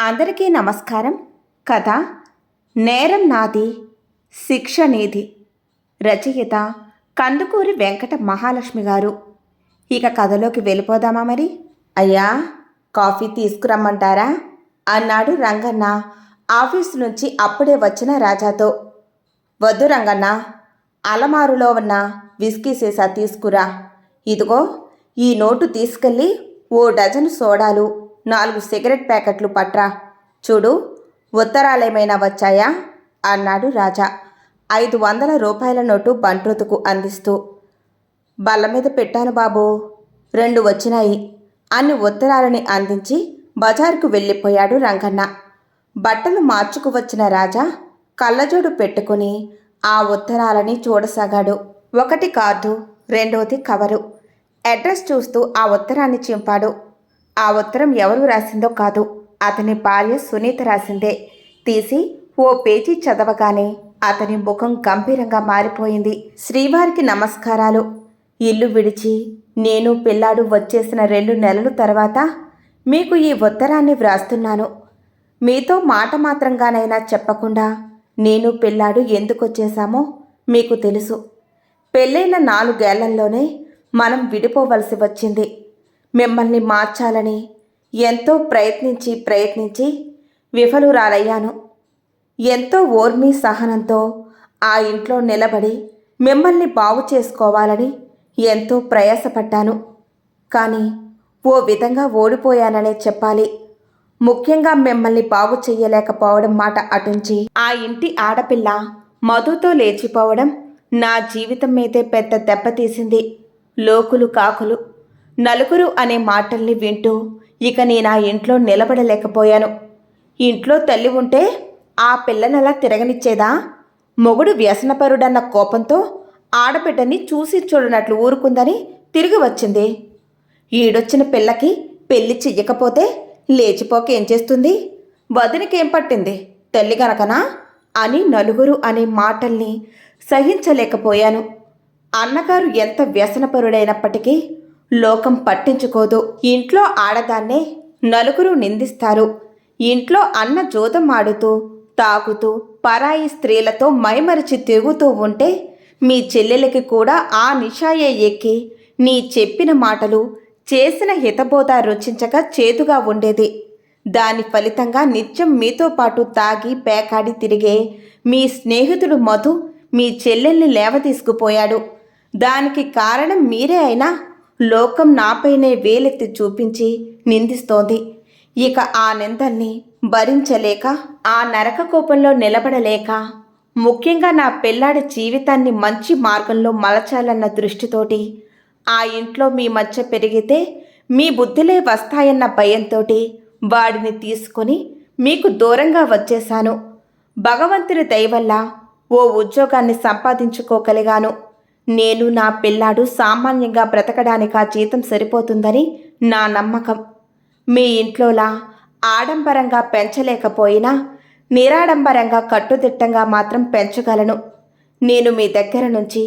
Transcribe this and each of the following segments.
అందరికీ నమస్కారం. కథ నేరం నాది శిక్ష నీది. రచయిత కందుకూరి వెంకట మహాలక్ష్మి గారు. ఇక కథలోకి వెళ్ళిపోదామా మరి? అయ్యా కాఫీ తీసుకురమ్మంటారా? అన్నాడు రంగన్న ఆఫీసు నుంచి అప్పుడే వచ్చిన రాజాతో. వద్దు రంగన్న అలమారులో ఉన్న విస్కీ సీసా తీసుకురా. ఇదిగో ఈ నోటు తీసుకెళ్ళి ఓ డజన్ సోడాలు. నాలుగు సిగరెట్ ప్యాకెట్లు పట్రా. చూడు ఉత్తరాలేమైనా వచ్చాయా? అన్నాడు రాజా. ఐదు వందల రూపాయల నోటు బంట్రోతుకు అందిస్తూ. బల్ల మీద పెట్టాను బాబు. రెండు వచ్చినాయి. అన్ని ఉత్తరాలని అందించి బజారుకు వెళ్ళిపోయాడు రంగన్న. బట్టలు మార్చుకు వచ్చిన రాజా కళ్ళజోడు పెట్టుకుని ఆ ఉత్తరాలని చూడసాగాడు. ఒకటి కార్డు రెండోది కవరు. అడ్రస్ చూస్తూ ఆ ఉత్తరాన్ని చింపాడు. ఆ ఉత్తరం ఎవరు రాసిందో కాదు. అతని భార్య సునీత రాసిందే. తీసి ఓ పేజీ చదవగానే అతని ముఖం గంభీరంగా మారిపోయింది. శ్రీవారికి నమస్కారాలు. ఇల్లు విడిచి నేను పిల్లాడు వచ్చేసిన రెండు నెలల తర్వాత మీకు ఈ ఉత్తరాన్ని వ్రాస్తున్నాను. మీతో మాట మాత్రంగానైనా చెప్పకుండా నేను పిల్లాడు ఎందుకు వచ్చేసామో మీకు తెలుసు. పెళ్ళైన నాలుగేళ్ళలోనే మనం విడిపోవలసి వచ్చింది. మిమ్మల్ని మార్చాలని ఎంతో ప్రయత్నించి ప్రయత్నించి విఫలురాలయ్యాను. ఎంతో ఓర్మి సహనంతో ఆ ఇంట్లో నిలబడి మిమ్మల్ని బాగు చేసుకోవాలని ఎంతో ప్రయాసపడ్డాను. కానీ ఓ విధంగా ఓడిపోయాననే చెప్పాలి. ముఖ్యంగా మిమ్మల్ని బాగు చెయ్యలేకపోవడం మాట అటుంచి ఆ ఇంటి ఆడపిల్ల మధుతో లేచిపోవడం నా జీవితం మీదే పెద్ద దెబ్బతీసింది లోకులు కాకులు. నలుగురు అనే మాటల్ని వింటూ ఇక నేను ఆ ఇంట్లో నిలబడలేకపోయాను. ఇంట్లో తల్లి ఉంటే ఆ పిల్లనలా తిరగనిచ్చేదా? మొగుడు వ్యసనపరుడన్న కోపంతో ఆడబిడ్డని చూసి చూడనట్లు ఊరుకుందని తిరిగి వచ్చింది. ఈడొచ్చిన పిల్లకి పెళ్ళి చెయ్యకపోతే లేచిపోక ఏం చేస్తుంది? వదినకేం పట్టింది? తల్లి గనకనా? అని నలుగురు అనే మాటల్ని సహించలేకపోయాను. అన్నగారు ఎంత వ్యసనపరుడైనప్పటికీ లోకం పట్టించుకోదు. ఇంట్లో ఆడదాన్నే నలుగురు నిందిస్తారు. ఇంట్లో అన్న జోదం ఆడుతూ తాగుతూ పరాయి స్త్రీలతో మైమరిచి తిరుగుతూ ఉంటే మీ చెల్లెలకి కూడా ఆ నిషాయే ఎక్కి నీ చెప్పిన మాటలు చేసిన హితబోధ రుచించక చేదుగా ఉండేది. దాని ఫలితంగా నిత్యం మీతో పాటు తాగి పేకాడి తిరిగే మీ స్నేహితుడు మధు మీ చెల్లెల్ని లేవతీసుకుపోయాడు దానికి కారణం మీరే అయినా లోకం నాపైనే వేలెత్తి చూపించి నిందిస్తోంది. ఇక ఆ నిందల్ని భరించలేక ఆ నరక కోపంలో నిలబడలేక ముఖ్యంగా నా పిల్లాడి జీవితాన్ని మంచి మార్గంలో మలచాలన్న దృష్టితోటి ఆ ఇంట్లో మీ మధ్య పెరిగితే మీ బుద్ధిలే వస్తాయన్న భయంతోటి వాడిని తీసుకొని మీకు దూరంగా వచ్చేశాను. భగవంతుని దయవల్ల ఓ ఉద్యోగాన్ని సంపాదించుకోగలిగాను. నేను నా పిల్లాడు సామాన్యంగా బ్రతకడానికి ఆ జీతం సరిపోతుందని నా నమ్మకం. మీ ఇంట్లోలా ఆడంబరంగా పెంచలేకపోయినా నిరాడంబరంగా కట్టుదిట్టంగా మాత్రం పెంచగలను. నేను మీ దగ్గర నుంచి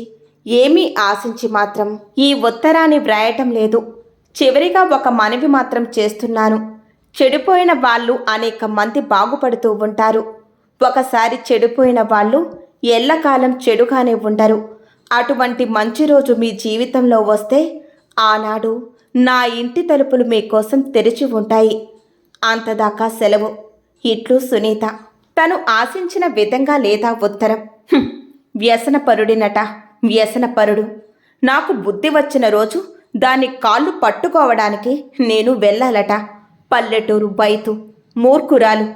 ఏమీ ఆశించి మాత్రం ఈ ఉత్తరాన్ని వ్రాయటం లేదు. చివరిగా ఒక మనవి మాత్రం చేస్తున్నాను. చెడిపోయిన వాళ్ళు అనేక మంది బాగుపడుతూ ఉంటారు. ఒకసారి చెడిపోయిన వాళ్ళు ఎల్లకాలం చెడుగానే ఉండరు. అటువంటి మంచి రోజు మీ జీవితంలో వస్తే ఆనాడు నా ఇంటి తలుపులు మీకోసం తెరిచి ఉంటాయి. అంతదాకా సెలవు. ఇట్లు సునీత. తను ఆశించిన విధంగా లేదా ఉత్తరం? వ్యసనపరుడినట వ్యసనపరుడు నాకు బుద్ధి వచ్చిన రోజు దాని కాళ్ళు పట్టుకోవడానికి నేను వెళ్ళాలట. పల్లెటూరు బైతు. మూర్ఖురాలు.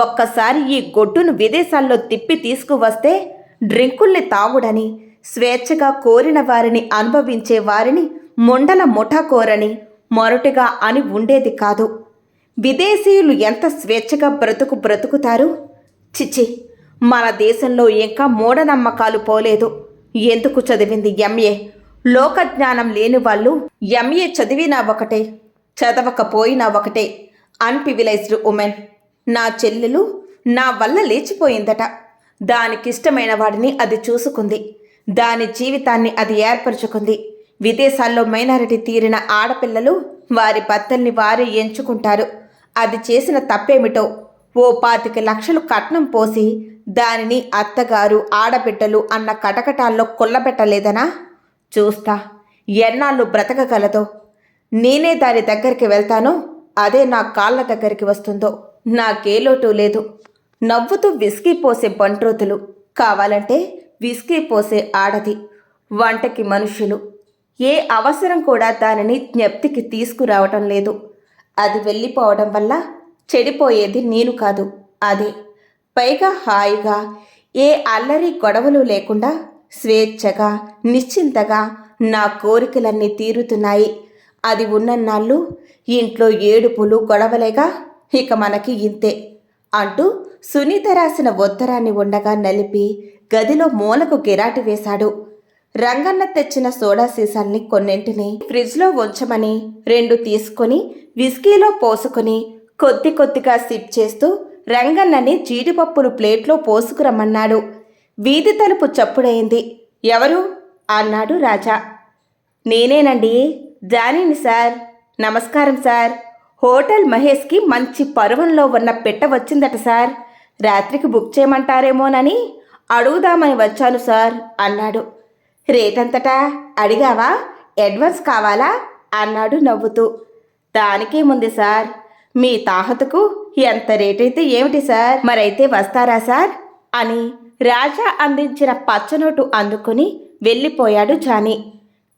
ఒక్కసారి ఈ గొడ్డును విదేశాల్లో తిప్పి తీసుకువస్తే డ్రింకుల్ని తాగుడని స్వేచ్ఛగా కోరిన వారిని అనుభవించే వారిని ముండల ముఠాకోరని మొరటిగా అని ఉండేది కాదు. విదేశీయులు ఎంత స్వేచ్ఛగా బ్రతుకు బ్రతుకుతారు? చిచి మన దేశంలో ఇంకా మూఢనమ్మకాలు పోలేదు. ఎందుకు చదివింది ఎంఏ లోకజ్ఞానం లేని వాళ్ళు ఎంఏ చదివినా ఒకటే చదవకపోయినా ఒకటే. Uncivilised woman. నా చెల్లెలు నా వల్ల లేచిపోయిందట. దానికిష్టమైన వాడిని అది చూసుకుంది. దాని జీవితాన్ని అది ఏర్పరచుకుంది. విదేశాల్లో మైనారిటీ తీరిన ఆడపిల్లలు వారి భర్తల్ని వారే ఎంచుకుంటారు. అది చేసిన తప్పేమిటో ఓ పాతిక లక్షలు కట్నం పోసి దానిని అత్తగారు ఆడబిడ్డలు అన్న కటకటాల్లో కొల్లబెట్టలేదనా? చూస్తా ఎన్నాళ్ళు బ్రతకగలదో. నేనే దాని దగ్గరికి వెళ్తానో అదే నా కాళ్ళ దగ్గరికి వస్తుందో. నాకే లోటు లేదు. నవ్వుతూ విసిగిపోసే బంట్రోతులు కావాలంటే విస్కీ పోసే ఆడది. వంటకి మనుషులు. ఏ అవసరం కూడా దానిని జ్ఞప్తికి తీసుకురావటం లేదు. అది వెళ్ళిపోవడం వల్ల చెడిపోయేది నేను కాదు. అదే. పైగా హాయిగా ఏ అల్లరి గొడవలు లేకుండా స్వేచ్ఛగా నిశ్చింతగా నా కోరికలన్నీ తీరుతున్నాయి. అది ఉన్నన్నాళ్ళు ఇంట్లో ఏడుపులు గొడవలేగా ఇక మనకి ఇంతే అంటూ సునీత రాసిన ఉత్తరాన్ని ఉండగా నలిపి గదిలో మూలకు గిరాటి వేశాడు. రంగన్న తెచ్చిన సోడా సీసాల్ని కొన్నింటిని ఫ్రిడ్జ్లో ఉంచమని రెండు తీసుకొని విస్కీలో పోసుకొని కొద్ది కొద్దిగా సిప్ చేస్తూ రంగన్నని జీడిపప్పులు ప్లేట్లో పోసుకురమ్మన్నాడు. వీధి తలుపు చప్పుడైంది ఎవరు? అన్నాడు రాజా. నేనేనండి. జానీని సార్. నమస్కారం సార్. హోటల్ మహేష్కి మంచి పరువంలో ఉన్న పెట్ట వచ్చిందట సార్. రాత్రికి బుక్ చేయమంటారేమోనని అడుగుదామని వచ్చాను సార్ అన్నాడు. రేటంతటా అడిగావా? అడ్వాన్స్ కావాలా? అన్నాడు నవ్వుతూ. దానికేముంది సార్. మీ తాహతకు ఎంత రేటైతే ఏమిటి సార్? మరైతే వస్తారా సార్? అని రాజా అందించిన పచ్చనోటు అందుకుని వెళ్ళిపోయాడు జానీ.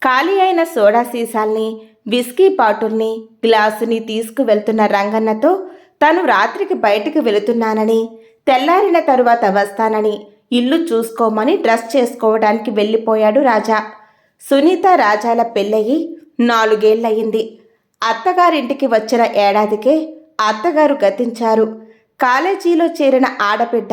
ఖాళీ అయిన సోడా సీసాల్ని విస్కీ బాటిల్ని గ్లాసుని తీసుకువెళ్తున్న రంగన్నతో తను రాత్రికి బయటికి వెళుతున్నానని తెల్లారిన తరువాత వస్తానని ఇల్లు చూసుకోమని డ్రెస్ చేసుకోవడానికి వెళ్ళిపోయాడు రాజా. సునీత రాజాల పెళ్ళయి నాలుగేళ్ళయింది అత్తగారింటికి వచ్చిన ఏడాదికే అత్తగారు గతించారు. కాలేజీలో చేరిన ఆడబిడ్డ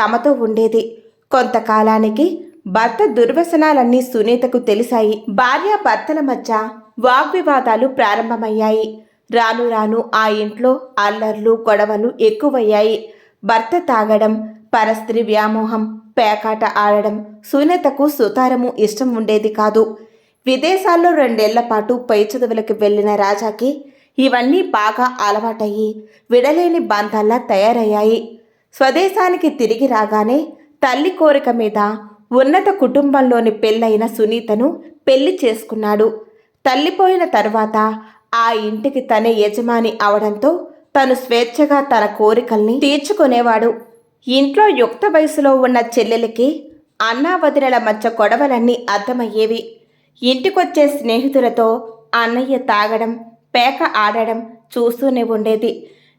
తమతో ఉండేది. కొంతకాలానికి భర్త దుర్వ్యసనాలన్నీ సునీతకు తెలిసాయి. భార్య భర్తల మధ్య వాగ్వివాదాలు ప్రారంభమయ్యాయి. రాను రాను ఆ ఇంట్లో అల్లర్లు గొడవలు ఎక్కువయ్యాయి. భర్త తాగడం పరస్త్రీ వ్యామోహం పేకాట ఆడడం సునీతకు సుతారము ఇష్టం ఉండేది కాదు. విదేశాల్లో రెండేళ్ళ పాటు పై చదువులకు వెళ్ళిన రాజాకి ఇవన్నీ బాగా అలవాటయ్యి విడలేని బంధాల్లా తయారయ్యాయి. స్వదేశానికి తిరిగి రాగానే తల్లి కోరిక మీద ఉన్నత కుటుంబంలోని పెళ్ళైన సునీతను పెళ్ళి చేసుకున్నాడు. తల్లిపోయిన తర్వాత ఆ ఇంటికి తనే యజమాని అవడంతో తను స్వేచ్ఛగా తన కోరికల్ని తీర్చుకునేవాడు. ఇంట్లో యుక్త వయసులో ఉన్న చెల్లెలకి అన్నా వదినల మధ్య గొడవలన్నీ అర్థమయ్యేవి. ఇంటికొచ్చే స్నేహితులతో అన్నయ్య తాగడం పేక ఆడడం చూస్తూనే ఉండేది.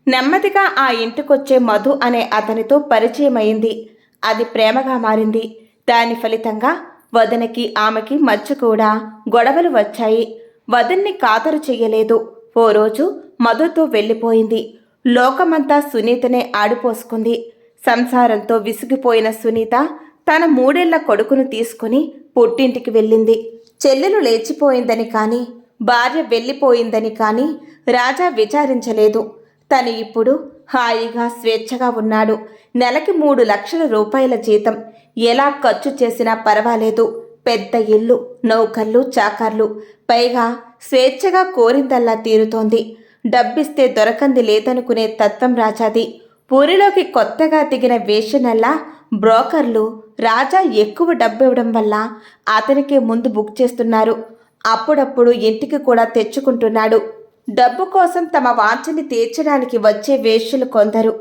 నెమ్మదిగా ఆ ఇంటికొచ్చే మధు అనే అతనితో పరిచయమైంది అది ప్రేమగా మారింది. దాని ఫలితంగా వదనకి ఆమెకి మధ్య కూడా గొడవలు వచ్చాయి. వదన్ని కాతరు చెయ్యలేదు. ఓ రోజు మధుతో వెళ్ళిపోయింది. లోకమంతా సునీతనే ఆడిపోసుకుంది. సంసారంతో విసిగిపోయిన సునీత తన మూడేళ్ళ కొడుకును తీసుకుని పుట్టింటికి వెళ్ళింది. చెల్లెలు లేచిపోయిందని కాని భార్య వెళ్ళిపోయిందని కాని రాజా విచారించలేదు. తను ఇప్పుడు హాయిగా స్వేచ్ఛగా ఉన్నాడు. నెలకి మూడు లక్షల రూపాయల జీతం. ఎలా ఖర్చు చేసినా పర్వాలేదు. పెద్ద ఇల్లు నౌకర్లు చాకర్లు. పైగా స్వేచ్ఛగా కోరిందల్లా తీరుతోంది. డబ్బిస్తే దొరకంది లేదనుకునే తత్వం రాజాది. ఊరిలోకి కొత్తగా దిగిన వేషనల్లా బ్రోకర్లు రాజా ఎక్కువ డబ్బివ్వడం వల్ల అతనికే ముందు బుక్ చేస్తున్నారు. అప్పుడప్పుడు ఇంటికి కూడా తెచ్చుకుంటున్నాడు. డబ్బు కోసం తమ వాంఛని తీర్చడానికి వచ్చే వేష్యలు కొందరు.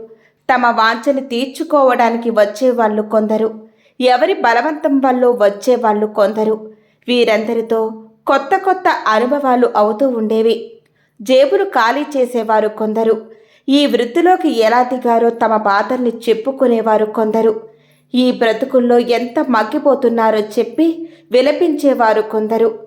తమ వాంఛని తీర్చుకోవడానికి వచ్చే వాళ్ళు కొందరు. ఎవరి బలవంతం వల్ల వచ్చే వాళ్ళు కొందరు. వీరందరితో కొత్త కొత్త అనుభవాలు అవుతూ ఉండేవి. జేబులు ఖాళీ చేసేవారు కొందరు. ఈ వృత్తిలోకి ఎలా దిగారో తమ బాధల్ని చెప్పుకునేవారు కొందరు. ఈ బ్రతుకుల్లో ఎంత మగ్గిపోతున్నారో చెప్పి విలపించేవారు కొందరు.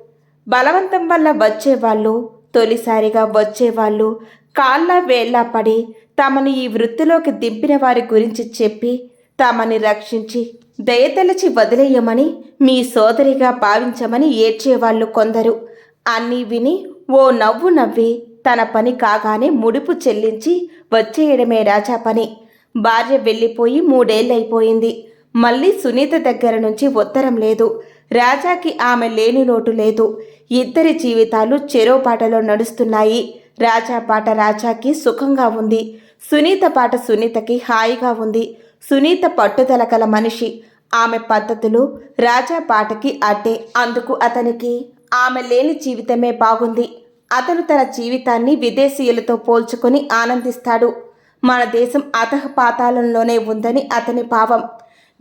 బలవంతం వల్ల వచ్చేవాళ్ళు తొలిసారిగా వచ్చేవాళ్ళు కాళ్ళ వేళ్ళ పడి తమని ఈ వృత్తిలోకి దింపిన వారి గురించి చెప్పి తమని రక్షించి దయతలచి వదిలేయమని మీ సోదరిగా భావించమని ఏడ్చేవాళ్ళు కొందరు. అన్నీ విని ఓ నవ్వు నవ్వి తన పని కాగానే ముడుపు చెల్లించి వచ్చేయడమే రాజా పని. భార్య వెళ్ళిపోయి మూడేళ్ళైపోయింది. మళ్ళీ సునీత దగ్గర నుంచి ఉత్తరం లేదు. రాజాకి ఆమె లేని లోటు లేదు. ఇద్దరి జీవితాలు చెరోపాటలో నడుస్తున్నాయి. రాజా పాట రాజాకి సుఖంగా ఉంది. సునీత పాట సునీతకి హాయిగా ఉంది. సునీత పట్టుదల గల మనిషి. ఆమె పద్ధతులు రాజా పాటకి అడ్డే. అందుకు అతనికి ఆమె లేని జీవితమే బాగుంది. అతను తన జీవితాన్ని విదేశీయులతో పోల్చుకొని ఆనందిస్తాడు. మన దేశం అతపాతాళంలోనే ఉందని అతని భావం.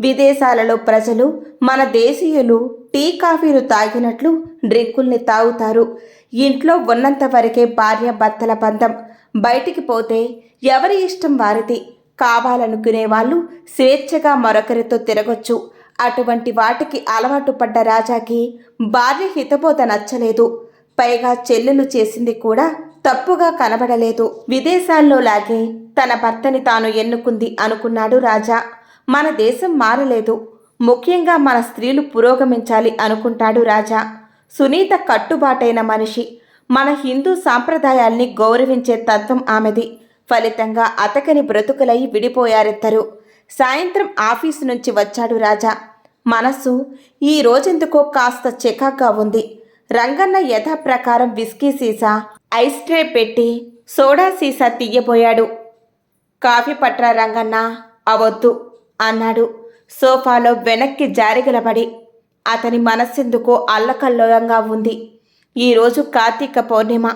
విదేశాలలో ప్రజలు మన దేశీయులు టీ కాఫీలు తాగినట్లు డ్రింకుల్ని తాగుతారు. ఇంట్లో ఉన్నంత వరకే భార్య భర్తల బంధం. బయటికి పోతే ఎవరి ఇష్టం వారిది? కావాలనుకునే వాళ్ళు స్వేచ్ఛగా మరొకరితో తిరగొచ్చు. అటువంటి వాటికి అలవాటు పడ్డ రాజాకి భార్య హితబోధ నచ్చలేదు. పైగా చెల్లెలు చేసింది కూడా తప్పుగా కనబడలేదు. విదేశాల్లో లాగే తన భర్తని తాను ఎన్నుకుంది అనుకున్నాడు రాజా. మన దేశం మారలేదు. ముఖ్యంగా మన స్త్రీలు పురోగమించాలి అనుకుంటాడు రాజా. సునీత కట్టుబాటైన మనిషి. మన హిందూ సాంప్రదాయాల్ని గౌరవించే తత్వం ఆమెది. ఫలితంగా అతకని బ్రతుకులై విడిపోయారిద్దరు. సాయంత్రం ఆఫీసు నుంచి వచ్చాడు రాజా. మనస్సు ఈ రోజెందుకో కాస్త చికాగ్గా ఉంది. రంగన్న యథాప్రకారం విస్కీ సీసా ఐస్ ట్రే పెట్టి సోడా సీసా తీయబోయాడు. కాఫీ పట్రా రంగన్న అవద్దు అన్నాడు. సోఫాలో వెనక్కి జారిగలబడి అతని మనస్సెందుకో అల్లకల్లోలంగా ఉంది. ఈరోజు కార్తీక పౌర్ణిమ.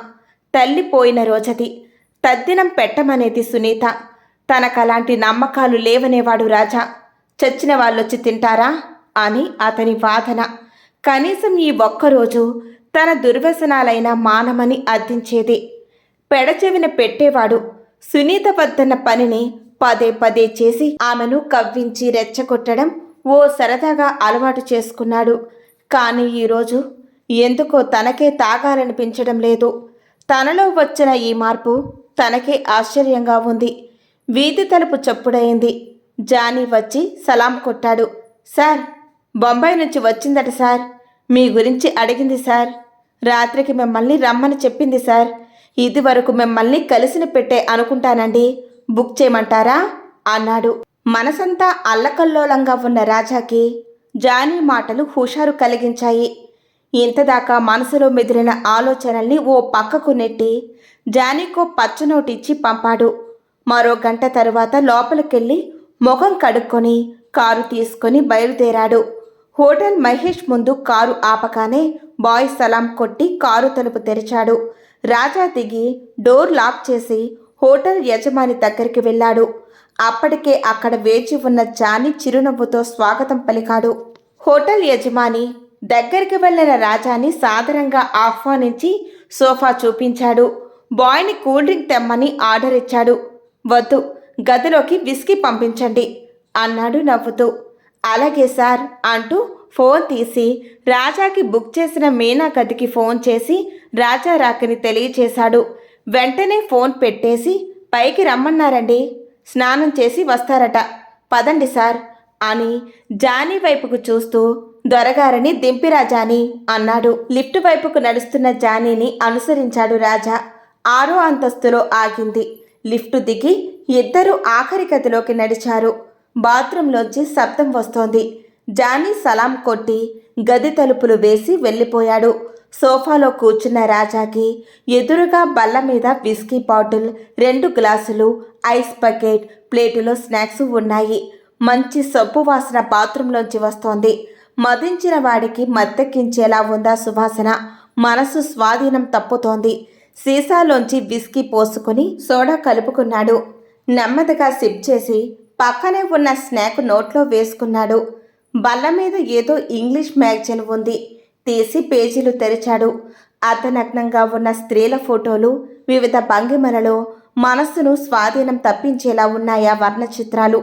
తల్లి పోయిన రోజది. తద్దినం పెట్టమనేది సునీత. తనకలాంటి నమ్మకాలు లేవనేవాడు రాజా. చచ్చిన వాళ్ళొచ్చి తింటారా? అని అతని వాదన. కనీసం ఈ ఒక్కరోజు తన దుర్వ్యసనాలైన మానమని అర్థించేది. పెడచెవిన పెట్టేవాడు సునీత వద్దన్న పనిని పదే పదే చేసి ఆమెను కవ్వించి రెచ్చగొట్టడం ఓ సరదాగా అలవాటు చేసుకున్నాడు. కానీ ఈరోజు ఎందుకో తనకే తాగాలనిపించడం లేదు. తనలో వచ్చిన ఈ మార్పు తనకే ఆశ్చర్యంగా ఉంది. వీధి తలుపు చప్పుడైంది జానీ వచ్చి సలాం కొట్టాడు. సార్ బొంబాయి నుంచి వచ్చిందట సార్. మీ గురించి అడిగింది సార్. రాత్రికి మిమ్మల్ని రమ్మని చెప్పింది సార్. ఇది వరకు మిమ్మల్ని కలిసిన పెట్టే అనుకుంటానండి. బుక్ చేయమంటారా? అన్నాడు. మనసంతా అల్లకల్లోలంగా ఉన్న రాజాకి జానీ మాటలు హుషారు కలిగించాయి. ఇంతదాకా మనసులో మెదిలిన ఆలోచనల్ని ఓ పక్కకు నెట్టి జానీకో పచ్చనోటిచ్చి పంపాడు. మరో గంట తరువాత లోపలికెళ్ళి ముఖం కడుక్కొని కారు తీసుకొని బయలుదేరాడు. హోటల్ మహేష్ ముందు కారు ఆపగానే బాయ్ సలాం కొట్టి కారు తలుపు తెరిచాడు. రాజా దిగి డోర్ లాక్ చేసి హోటల్ యజమాని దగ్గరికి వెళ్ళాడు. అప్పటికే అక్కడ వేచి ఉన్న జాని చిరునవ్వుతో స్వాగతం పలికాడు. హోటల్ యజమాని దగ్గరికి వెళ్ళిన రాజాని సాదరంగా ఆహ్వానించి సోఫా చూపించాడు. బాయ్ని కూల్ డ్రింక్ తెమ్మని ఆర్డర్ ఇచ్చాడు. వద్దు గదిలోకి విస్కీ పంపించండి అన్నాడు నవ్వుతూ. అలాగే సార్ అంటూ ఫోన్ తీసి రాజాకి బుక్ చేసిన మీనా గదికి ఫోన్ చేసి రాజా రాకని తెలియచేశాడు. వెంటనే ఫోన్ పెట్టేసి పైకి రమ్మన్నారండి స్నానం చేసి వస్తారట పదండి సార్ అని జానీ వైపుకు చూస్తూ దొరగారని దింపిరా జానీ అన్నాడు. లిఫ్ట్ వైపుకు నడుస్తున్న జానీని అనుసరించాడు రాజా. ఆరో అంతస్తులో ఆగింది. లిఫ్ట్ దిగి ఇద్దరు ఆఖరి గదిలోకి నడిచారు. బాత్రూంలోంచి శబ్దం వస్తోంది. జానీ సలాం కొట్టి గది తలుపులు వేసి వెళ్ళిపోయాడు. సోఫాలో కూర్చున్న రాజాకి ఎదురుగా బల్ల మీద విస్కీ బాటిల్ రెండు గ్లాసులు ఐస్ బకెట్ ప్లేటులో స్నాక్స్ ఉన్నాయి. మంచి సబ్బు వాసన బాత్రూంలోంచి వస్తోంది. మదించిన వాడికి మత్తెక్కించేలా ఉందా సువాసన? మనసు స్వాధీనం తప్పుతోంది. సీసాలోంచి విస్కీ పోసుకుని సోడా కలుపుకున్నాడు. నెమ్మదిగా సిప్ చేసి పక్కనే ఉన్న స్నాక్ నోట్లో వేసుకున్నాడు. బల్ల మీద ఏదో ఇంగ్లీష్ మ్యాగజైన్ ఉంది. తీసి పేజీలు తెరిచాడు. అర్ధనగ్నంగా ఉన్న స్త్రీల ఫోటోలు వివిధ భంగిమలలో మనస్సును స్వాధీనం తప్పించేలా ఉన్నాయా వర్ణ చిత్రాలు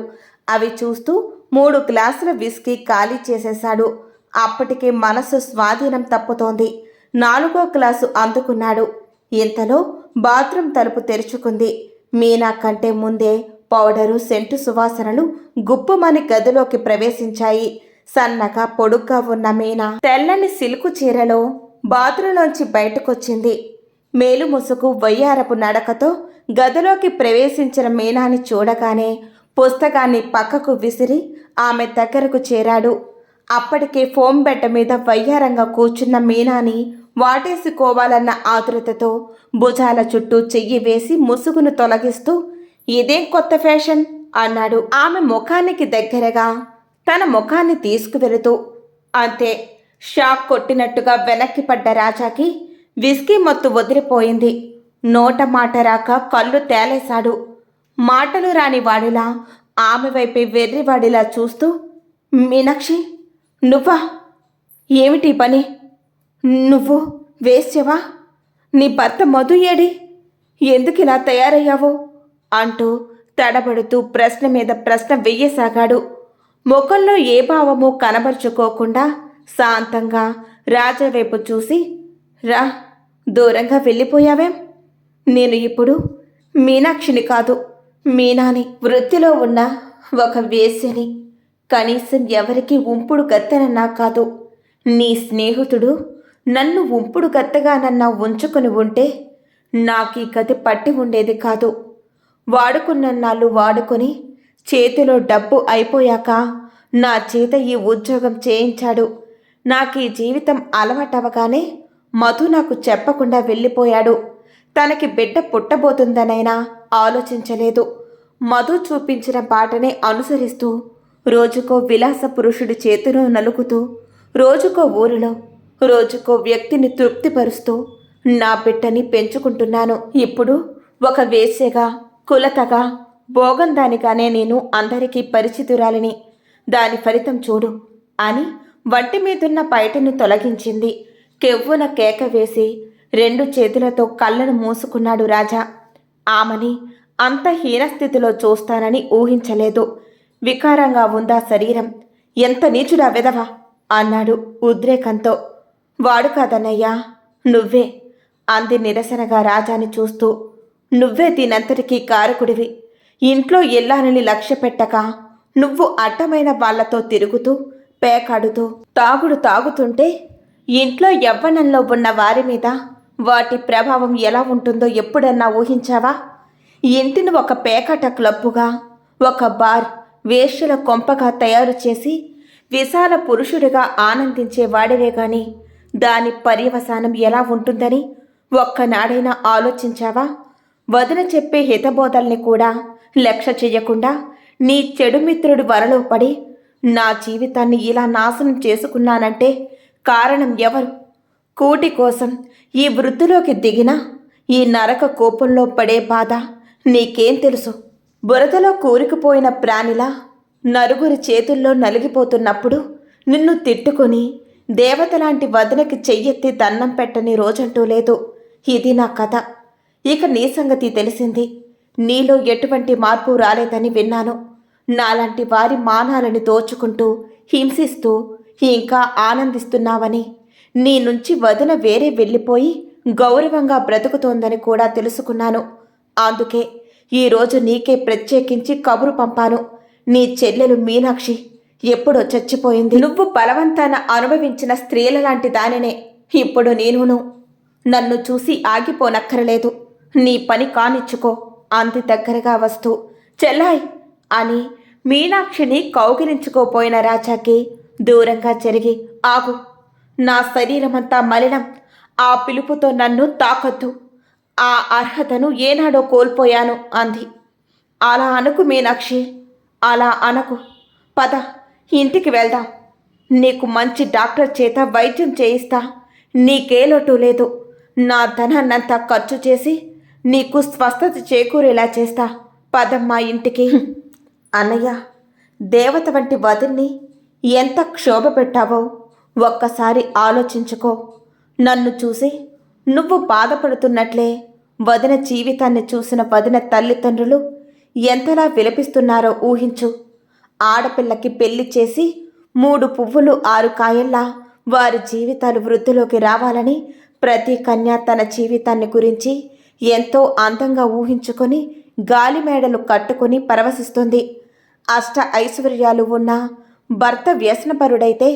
అవి చూస్తూ మూడు గ్లాసుల విస్కీ ఖాళీ చేసేశాడు. అప్పటికే మనస్సు స్వాధీనం తప్పుతోంది. నాలుగో గ్లాసు అందుకున్నాడు. ఇంతలో బాత్రూం తలుపు తెరుచుకుంది. మీనా కంటే ముందే పౌడరు సెంటు సువాసనలు గుప్పుమని గదిలోకి ప్రవేశించాయి. సన్నగా పొడుగ్గా ఉన్న మీనా తెల్లని సిల్కు చీరలో బాత్రూంలోంచి బయటకొచ్చింది. మేలు ముసుగు వయ్యారపు నడకతో గదిలోకి ప్రవేశించిన మీనాని చూడగానే పుస్తకాన్ని పక్కకు విసిరి ఆమె దగ్గరకు చేరాడు. అప్పటికే ఫోమ్ బెడ్డ మీద వయ్యారంగా కూర్చున్న మీనాని వాటేసుకోవాలన్న ఆతురతతో భుజాల చుట్టూ చెయ్యి వేసి ముసుగును తొలగిస్తూ ఇదేం కొత్త ఫ్యాషన్ అన్నాడు. ఆమె ముఖానికి దగ్గరగా తన ముఖాన్ని తీసుకువెళుతూ అంతే షాక్ కొట్టినట్టుగా వెనక్కి పడ్డ రాజాకి విస్కీ మత్తు వదిలిపోయింది. నోట మాట రాక కళ్ళు తేలేశాడు. మాటలు రాని వాడిలా ఆమె వైపే వెర్రివాడిలా చూస్తూ మీనాక్షి నువ్వా? ఏమిటి పని? నువ్వు వేశ్యవా? నీ భర్త మధు ఏడి ఎందుకు ఇలా తయారయ్యావో? అంటూ తడబడుతూ ప్రశ్న మీద ప్రశ్న వెయ్యసాగాడు ముఖంలో ఏ భావమూ కనబరుచుకోకుండా శాంతంగా రాజా వైపు చూసి రా దూరంగా వెళ్ళిపోయావేం? నేను ఇప్పుడు మీనాక్షిని కాదు మీనాని వృత్తిలో ఉన్న ఒక వేశ్యని కనీసం ఎవరికి ఉంపుడు గత్తెనన్నా కాదు. నీ స్నేహితుడు నన్ను ఉంపుడు గత్తగానన్నా ఉంచుకొని ఉంటే నాకీ గతి పట్టి ఉండేది కాదు. వాడుకున్నన్నాళ్ళు వాడుకొని చేతిలో డబ్బు అయిపోయాక నా చేత ఈ ఉద్యోగం చేయించాడు. నాకు ఈ జీవితం అలవాటవగానే మధు నాకు చెప్పకుండా వెళ్ళిపోయాడు. తనకి బిడ్డ పుట్టబోతుందనైనా ఆలోచించలేదు. మధు చూపించిన బాటనే అనుసరిస్తూ రోజుకో విలాస పురుషుడి చేతిలో నలుగుతూ రోజుకో ఊరిలో రోజుకో వ్యక్తిని తృప్తిపరుస్తూ నా బిడ్డని పెంచుకుంటున్నాను. ఇప్పుడు ఒక వేసేగా కులతగా భోగందానిగానే నేను అందరికీ పరిచితురాలిని. దాని ఫలితం చూడు అని వంటి మీదున్న పైటను తొలగించింది. కెవ్వున కేక వేసి రెండు చేతులతో కళ్ళను మూసుకున్నాడు రాజా. ఆమెని అంత హీనస్థితిలో చూస్తానని ఊహించలేదు. వికారంగా ఉందా శరీరం? ఎంత నీచుడా వెదవా అన్నాడు ఉద్రేకంతో. వాడు కాదన్నయ్యా నువ్వే. అంది నిరసనగా రాజాని చూస్తూ. నువ్వే దీనంతటికీ కారకుడివి. ఇంట్లో ఎల్లానని లక్ష్య పెట్టక నువ్వు అడ్డమైన వాళ్ళతో తిరుగుతూ పేకాడుతూ తాగుడు తాగుతుంటే ఇంట్లో యవ్వనంలో ఉన్న వారి మీద వాటి ప్రభావం ఎలా ఉంటుందో ఎప్పుడన్నా ఊహించావా? ఇంటిని ఒక పేకాట క్లబ్బుగా ఒక బార్ వేష్యల కొంపగా తయారు చేసి విశాల పురుషుడిగా ఆనందించే వాడివే గాని దాని పర్యవసానం ఎలా ఉంటుందని ఒక్కనాడైనా ఆలోచించావా? వదిన చెప్పే హితబోధల్ని కూడా లక్ష్య చెయ్యకుండా నీ చెడు మిత్రుడి వరలో పడి నా జీవితాన్ని ఇలా నాశనం చేసుకున్నానంటే కారణం ఎవరు? కూటి కోసం ఈ వృద్ధిలోకి దిగిన ఈ నరక కోపంలో పడే బాధ నీకేం తెలుసు? బురదలో కూరుకుపోయిన ప్రాణిలా నలుగురి చేతుల్లో నలిగిపోతున్నప్పుడు నిన్ను తిట్టుకొని దేవతలాంటి వదనకి చెయ్యెత్తి దన్నం పెట్టని రోజంటూ లేదు. ఇది నా కథ. ఇక నీ సంగతి తెలిసింది. నీలో ఎటువంటి మార్పు రాలేదని విన్నాను. నాలాంటి వారి మానాలని దోచుకుంటూ హింసిస్తూ ఇంకా ఆనందిస్తున్నావని. నీ నుంచి వదిన వేరే వెళ్ళిపోయి గౌరవంగా బ్రతుకుతోందని కూడా తెలుసుకున్నాను. అందుకే ఈరోజు నీకే ప్రత్యేకించి కబురు పంపాను. నీ చెల్లెలు మీనాక్షి ఎప్పుడో చచ్చిపోయింది. నువ్వు బలవంతాన అనుభవించిన స్త్రీల లాంటి దానినే ఇప్పుడు నేనును. నన్ను చూసి ఆగిపోనక్కరలేదు. నీ పని కానిచ్చుకో అంది దగ్గరగా వస్తూ. చెల్లాయ్! అని మీనాక్షిని కౌగిలించుకోపోయిన రాజాకి దూరంగా జరిగి ఆగు. నా శరీరమంతా మలినం. ఆ పిలుపుతో నన్ను తాకొద్దు. ఆ అర్హతను ఏనాడో కోల్పోయాను అంది. అలా అనుకు మీనాక్షి. అలా అనకు. పద. ఇంటికి వెళ్దాం. నీకు మంచి డాక్టర్ చేత వైద్యం చేయిస్తా. నీకే లోటు లేదు. నా ధనాన్నంతా ఖర్చు చేసి నీకు స్వస్థత చేకూరేలా చేస్తా. పదమ్మా ఇంటికి. అన్నయ్య దేవత వంటి వదిన్ని ఎంత క్షోభ పెట్టావో ఒక్కసారి ఆలోచించుకో. నన్ను చూసి నువ్వు బాధపడుతున్నట్లే వదిన జీవితాన్ని చూసిన వదిన తల్లిదండ్రులు ఎంతలా విలపిస్తున్నారో ఊహించు. ఆడపిల్లకి పెళ్ళి చేసి మూడు పువ్వులు ఆరు కాయల్లా వారి జీవితాలు వృద్ధిలోకి రావాలని ప్రతి కన్య తన జీవితాన్ని గురించి ఎంతో అందంగా ఊహించుకొని గాలిమేడలు కట్టుకొని పరవశిస్తుంది. అష్ట ఐశ్వర్యాలు ఉన్న భర్త వ్యసనపరుడైతే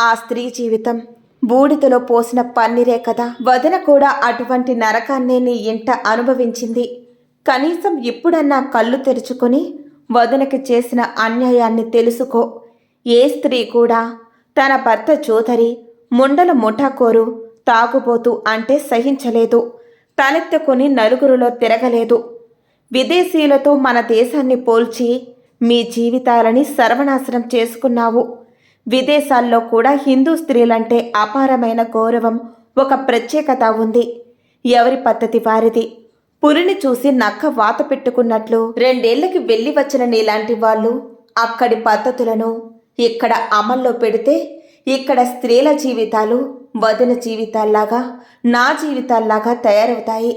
ఆ స్త్రీ జీవితం బూడిదలో పోసిన పన్నీరే కదా. వదిన కూడా అటువంటి నరకాన్నే నీ ఇంట అనుభవించింది. కనీసం ఇప్పుడన్నా కళ్ళు తెరుచుకొని వదనకి చేసిన అన్యాయాన్ని తెలుసుకో. ఏ స్త్రీ కూడా తన భర్త చోదరి ముండల ముఠాకోరు తాగుబోతు అంటే సహించలేదు. తలెత్తుకొని నలుగురిలో తిరగలేదు. విదేశీయులతో మన దేశాన్ని పోల్చి మీ జీవితాలని సర్వనాశనం చేసుకున్నావు. విదేశాల్లో కూడా హిందూ స్త్రీలంటే అపారమైన గౌరవం ఒక ప్రత్యేకత ఉంది. ఎవరి పద్ధతి వారిది? పులిని చూసి నక్క వాత పెట్టుకున్నట్లు రెండేళ్ళకి వెళ్ళి వచ్చిన నీలాంటి వాళ్ళు అక్కడి పద్ధతులను ఇక్కడ అమల్లో పెడితే ఇక్కడ స్త్రీల జీవితాలు వదిన జీవితాల్లాగా నా జీవితాల్లాగా తయారవుతాయి.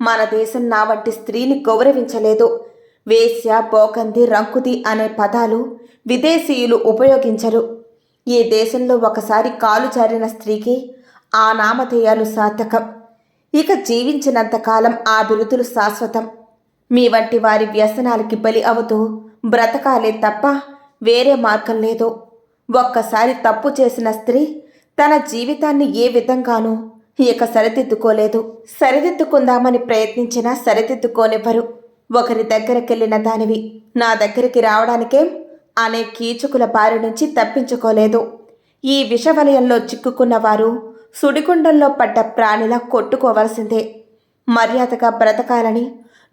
మన దేశం నా వంటి స్త్రీని గౌరవించలేదు. వేశ్య బోకంది రంకుది అనే పదాలు విదేశీయులు ఉపయోగించరు. ఈ దేశంలో ఒకసారి కాలు జారిన స్త్రీకి ఆ నామధేయాలు సార్థకం. ఇక జీవించినంతకాలం ఆ బిరుదులు శాశ్వతం. మీ వంటి వారి వ్యసనాలకి బలి అవుతూ బ్రతకాలే తప్ప వేరే మార్గం లేదు. ఒక్కసారి తప్పు చేసిన స్త్రీ తన జీవితాన్ని ఏ విధంగానూ ఇక సరిదిద్దుకోలేదు. సరిదిద్దుకుందామని ప్రయత్నించినా సరిదిద్దుకోనివ్వరు. ఒకరి దగ్గరకెళ్ళిన దానివి నా దగ్గరికి రావడానికేం అనే కీచుకుల బారి నుంచి తప్పించుకోలేదు. ఈ విషవలయంలో చిక్కుకున్న వారు సుడిగుండంలో పడ్డ ప్రాణిలా కొట్టుకోవలసిందే. మర్యాదగా బ్రతకాలని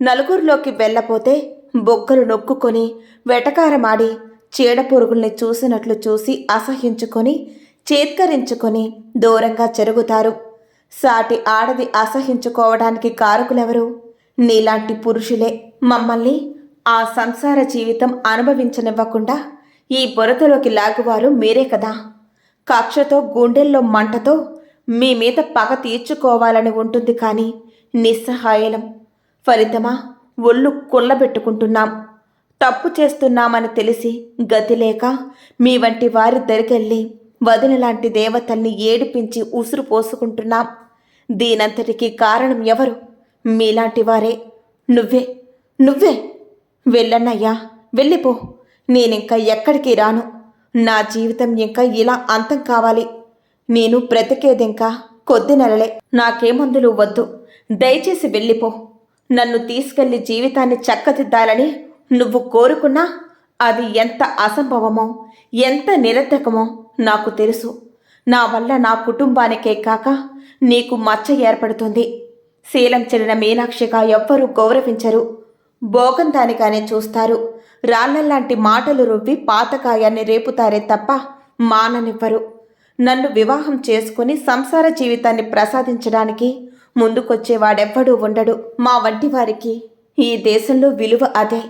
నలుగురిలోకి వెళ్ళపోతే బొగ్గలు నొక్కుకొని వెటకారమాడి చీడపురుగుల్ని చూసినట్లు చూసి అసహించుకొని చేత్కరించుకొని దూరంగా జరుగుతారు సాటి ఆడది అసహించుకోవడానికి కారకులెవరు? నీలాంటి పురుషులే. మమ్మల్ని ఆ సంసార జీవితం అనుభవించనివ్వకుండా ఈ బురదలోకి లాగువారు మీరే కదా. కక్షతో గుండెల్లో మంటతో మీ మీద పగ తీర్చుకోవాలని ఉంటుంది కానీ నిస్సహాయలం. ఫలితమా ఒళ్ళు కుళ్ళబెట్టుకుంటున్నాం తప్పు చేస్తున్నామని తెలిసి గతి లేక మీ వంటి వారి దరికెళ్ళి వదిన లాంటి దేవతల్ని ఏడిపించి ఉసురు పోసుకుంటున్నాం. దీనంతటికీ కారణం ఎవరు? మీలాంటి వారే. నువ్వే నువ్వే. వెళ్ళన్నయ్యా వెళ్ళిపో. నేనింక ఎక్కడికి రాను. నా జీవితం ఇంకా ఇలా అంతం కావాలి. నేను బ్రతికేదింకా? కొద్ది నెలలే. నాకే మందులు వద్దు. దయచేసి వెళ్ళిపో. నన్ను తీసుకెళ్ళి జీవితాన్ని చక్కదిద్దాలని నువ్వు కోరుకున్నా అది ఎంత అసంభవమో ఎంత నిరర్ధకమో నాకు తెలుసు. నా వల్ల నా కుటుంబానికే కాక నీకు మచ్చ ఏర్పడుతుంది. శీలం చెడిన మీనాక్షిగా ఎవ్వరూ గౌరవించరు. భోగందానిగానే చూస్తారు. రాళ్ళలాంటి మాటలు రువ్వి పాతకాయాన్ని రేపుతారే తప్ప మాననివ్వరు. నన్ను వివాహం చేసుకుని సంసార జీవితాన్ని ప్రసాదించడానికి ముందుకొచ్చేవాడెవ్వడూ ఉండడు మా వంటి వారికి. ఈ దేశంలో విలువ అదే.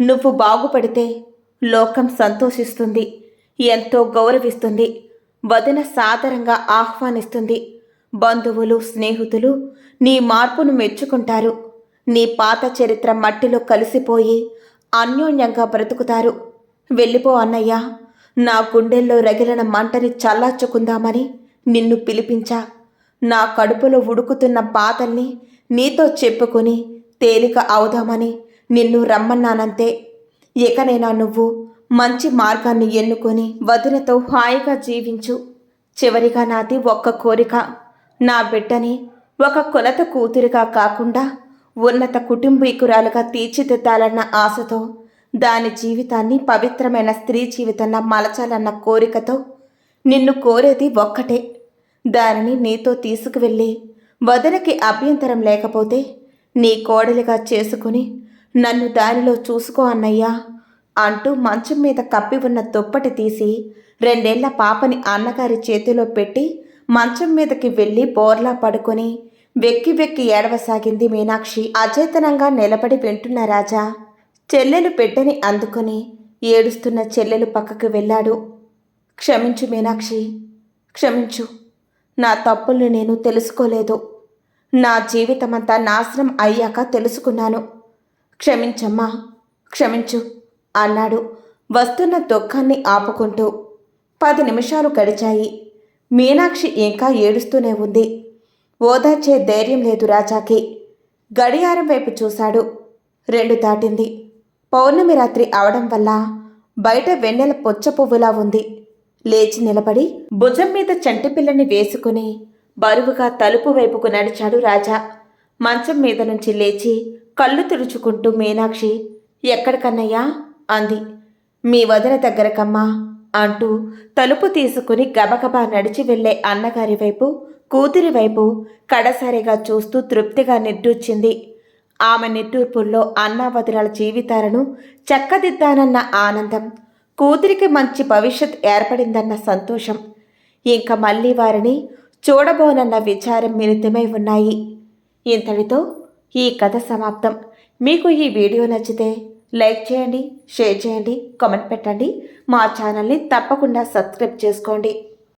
నువ్వు బాగుపడితే లోకం సంతోషిస్తుంది ఎంతో గౌరవిస్తుంది వదిన సాదరంగా ఆహ్వానిస్తుంది. బంధువులు స్నేహితులు నీ మార్పును మెచ్చుకుంటారు. నీ పాత చరిత్ర మట్టిలో కలిసిపోయి అన్యోన్యంగా బ్రతుకుతారు. వెళ్ళిపో అన్నయ్యా. నా గుండెల్లో రగిలిన మంటని చల్లార్చుకుందామని నిన్ను పిలిపించా. నా కడుపులో ఉడుకుతున్న బాధల్ని నీతో చెప్పుకొని తేలిక అవుదామని నిన్ను రమ్మన్నానంతే. ఇకనైనా నువ్వు? మంచి మార్గాన్ని ఎన్నుకొని వదినతో హాయిగా జీవించు. చివరిగా నాది ఒక్క కోరిక. నా బిడ్డని ఒక కొలత కూతురిగా కాకుండా ఉన్నత కుటుంబీకురాలుగా తీర్చిదిద్దాలన్న ఆశతో దాని జీవితాన్ని పవిత్రమైన స్త్రీ జీవితంలో మలచాలన్న కోరికతో నిన్ను కోరేది ఒక్కటే. దానిని నీతో తీసుకువెళ్ళి వదనకి అభ్యంతరం లేకపోతే నీ కోడలిగా చేసుకుని నన్ను దానిలో చూసుకో అన్నయ్యా అంటూ మంచం మీద కప్పి ఉన్న దుప్పటి తీసి రెండేళ్ళ పాపని అన్నగారి చేతిలో పెట్టి మంచం మీదకి వెళ్ళి బోర్లా పడుకొని వెక్కి వెక్కి ఏడవసాగింది మీనాక్షి. అచేతనంగా నిలబడి వింటున్న రాజా చెల్లెలు బిడ్డని అందుకొని ఏడుస్తున్న చెల్లెలు పక్కకు వెళ్ళాడు. క్షమించు మీనాక్షి క్షమించు. నా తప్పుల్ని నేను తెలుసుకోలేదు. నా జీవితమంతా నాశనం అయ్యాక తెలుసుకున్నాను. క్షమించమ్మా క్షమించు అన్నాడు. వస్తున్న దుఃఖాన్ని ఆపుకుంటూ పది నిమిషాలు గడిచాయి. మీనాక్షి ఇంకా ఏడుస్తూనే ఉంది. ఓదార్చే ధైర్యం లేదు రాజాకి. గడియారం వైపు చూశాడు. రెండు దాటింది. పౌర్ణమి రాత్రి అవడం వల్ల బయట వెన్నెల పొచ్చ పువ్వులా ఉంది. లేచి నిలబడి భుజం మీద చంటిపిల్లని వేసుకుని బరువుగా తలుపు వైపుకు నడిచాడు రాజా. మంచం మీద నుంచి లేచి కళ్ళు తుడుచుకుంటూ మీనాక్షి ఎక్కడికన్నయ్యా? అంది. మీ వదిన దగ్గరకమ్మా అంటూ తలుపు తీసుకుని గబగబా నడిచి వెళ్ళే అన్నగారి వైపు కూతురి వైపు కడసరిగా చూస్తూ తృప్తిగా నిట్టూర్చింది. ఆమె నిట్టూర్పుల్లో అన్నావదిరాల జీవితాలను చక్కదిద్దానన్న ఆనందం కూతురికి మంచి భవిష్యత్ ఏర్పడిందన్న సంతోషం. ఇంకా మళ్ళీ వారిని చూడబోనన్న విచారం మిళితమై ఉన్నాయి. ఇంతటితో ఈ కథ సమాప్తం. మీకు ఈ వీడియో నచ్చితే లైక్ చేయండి షేర్ చేయండి కామెంట్ పెట్టండి. మా ఛానల్ని తప్పకుండా సబ్స్క్రైబ్ చేసుకోండి.